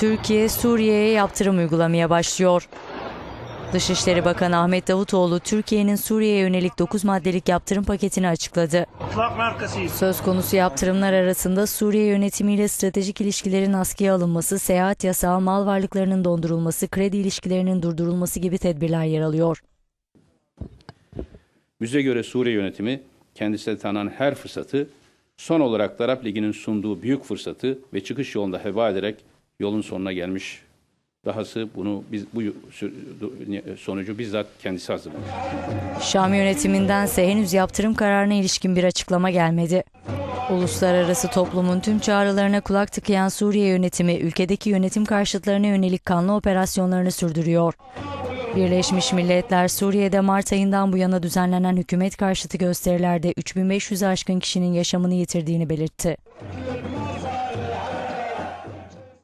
Türkiye Suriye'ye yaptırım uygulamaya başlıyor. Dışişleri Bakanı Ahmet Davutoğlu Türkiye'nin Suriye'ye yönelik 9 maddelik yaptırım paketini açıkladı. Söz konusu yaptırımlar arasında Suriye yönetimiyle stratejik ilişkilerin askıya alınması, seyahat yasağı, mal varlıklarının dondurulması, kredi ilişkilerinin durdurulması gibi tedbirler yer alıyor. Bize göre Suriye yönetimi kendisine tanınan her fırsatı, son olarak Arap Ligi'nin sunduğu büyük fırsatı ve çıkış yolunda heba ederek yolun sonuna gelmiş. Dahası bunu biz bu sonucu bizzat kendisi hazırlamış. Şam yönetimindense henüz yaptırım kararına ilişkin bir açıklama gelmedi. Uluslararası toplumun tüm çağrılarına kulak tıkayan Suriye yönetimi ülkedeki yönetim karşıtlarına yönelik kanlı operasyonlarını sürdürüyor. Birleşmiş Milletler Suriye'de Mart ayından bu yana düzenlenen hükümet karşıtı gösterilerde 3500 aşkın kişinin yaşamını yitirdiğini belirtti.